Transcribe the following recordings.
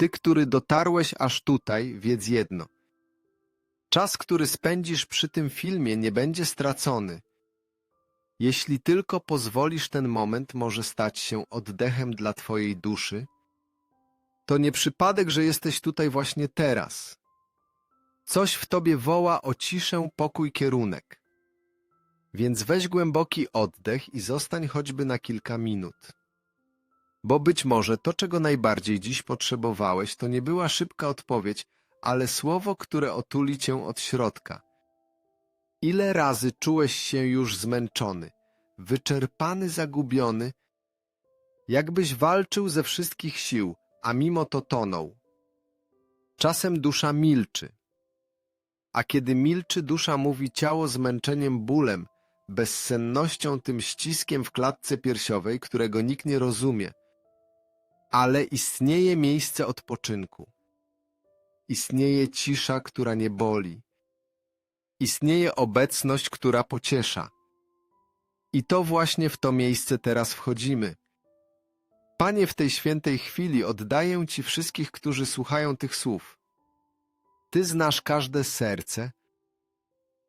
Ty, który dotarłeś aż tutaj, wiedz jedno. Czas, który spędzisz przy tym filmie, nie będzie stracony. Jeśli tylko pozwolisz, ten moment może stać się oddechem dla Twojej duszy. To nie przypadek, że jesteś tutaj właśnie teraz. Coś w Tobie woła o ciszę, pokój, kierunek. Więc weź głęboki oddech i zostań choćby na kilka minut. Bo być może to, czego najbardziej dziś potrzebowałeś, to nie była szybka odpowiedź, ale słowo, które otuli cię od środka. Ile razy czułeś się już zmęczony, wyczerpany, zagubiony, jakbyś walczył ze wszystkich sił, a mimo to tonął. Czasem dusza milczy, a kiedy milczy dusza mówi ciało zmęczeniem bólem, bezsennością tym ściskiem w klatce piersiowej, którego nikt nie rozumie. Ale istnieje miejsce odpoczynku. Istnieje cisza, która nie boli. Istnieje obecność, która pociesza. I to właśnie w to miejsce teraz wchodzimy. Panie, w tej świętej chwili oddaję Ci wszystkich, którzy słuchają tych słów. Ty znasz każde serce.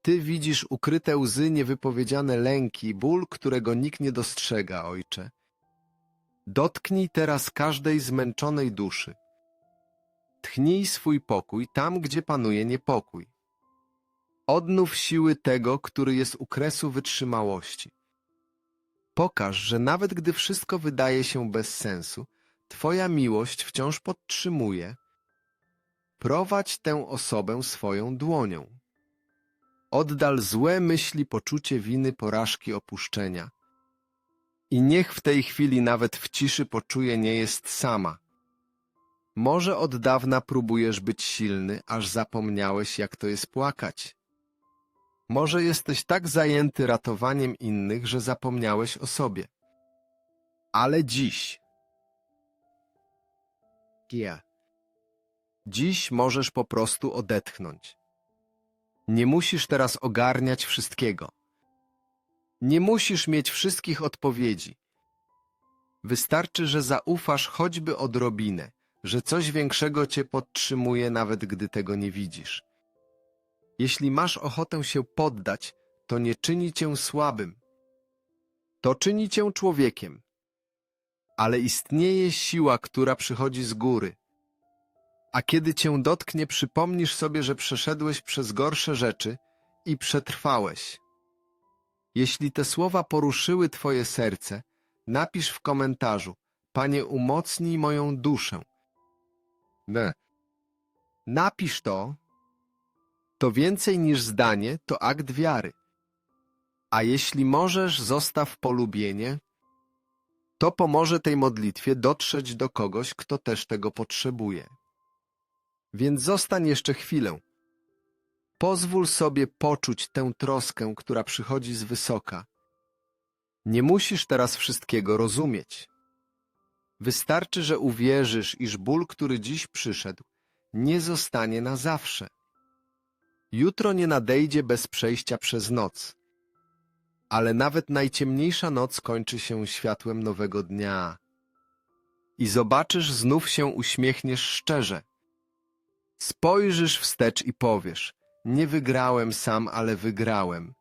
Ty widzisz ukryte łzy, niewypowiedziane lęki, ból, którego nikt nie dostrzega, Ojcze. Dotknij teraz każdej zmęczonej duszy. Tchnij swój pokój tam, gdzie panuje niepokój. Odnów siły tego, który jest u kresu wytrzymałości. Pokaż, że nawet gdy wszystko wydaje się bez sensu, Twoja miłość wciąż podtrzymuje. Prowadź tę osobę swoją dłonią. Oddal złe myśli, poczucie winy, porażki, opuszczenia. I niech w tej chwili nawet w ciszy poczuje nie jest sama. Może od dawna próbujesz być silny, aż zapomniałeś, jak to jest płakać. Może jesteś tak zajęty ratowaniem innych, że zapomniałeś o sobie. Ale dziś. Ja. Dziś możesz po prostu odetchnąć. Nie musisz teraz ogarniać wszystkiego. Nie musisz mieć wszystkich odpowiedzi. Wystarczy, że zaufasz choćby odrobinę, że coś większego cię podtrzymuje, nawet gdy tego nie widzisz. Jeśli masz ochotę się poddać, to nie czyni cię słabym. To czyni cię człowiekiem. Ale istnieje siła, która przychodzi z góry. A kiedy cię dotknie, przypomnisz sobie, że przeszedłeś przez gorsze rzeczy i przetrwałeś. Jeśli te słowa poruszyły twoje serce, napisz w komentarzu Panie, umocnij moją duszę. Ne. Napisz to, to więcej niż zdanie, to akt wiary. A jeśli możesz, zostaw polubienie, to pomoże tej modlitwie dotrzeć do kogoś, kto też tego potrzebuje. Więc zostań jeszcze chwilę. Pozwól sobie poczuć tę troskę, która przychodzi z wysoka. Nie musisz teraz wszystkiego rozumieć. Wystarczy, że uwierzysz, iż ból, który dziś przyszedł, nie zostanie na zawsze. Jutro nie nadejdzie bez przejścia przez noc. Ale nawet najciemniejsza noc kończy się światłem nowego dnia. I zobaczysz, znów się uśmiechniesz szczerze. Spojrzysz wstecz i powiesz, nie wygrałem sam, ale wygrałem.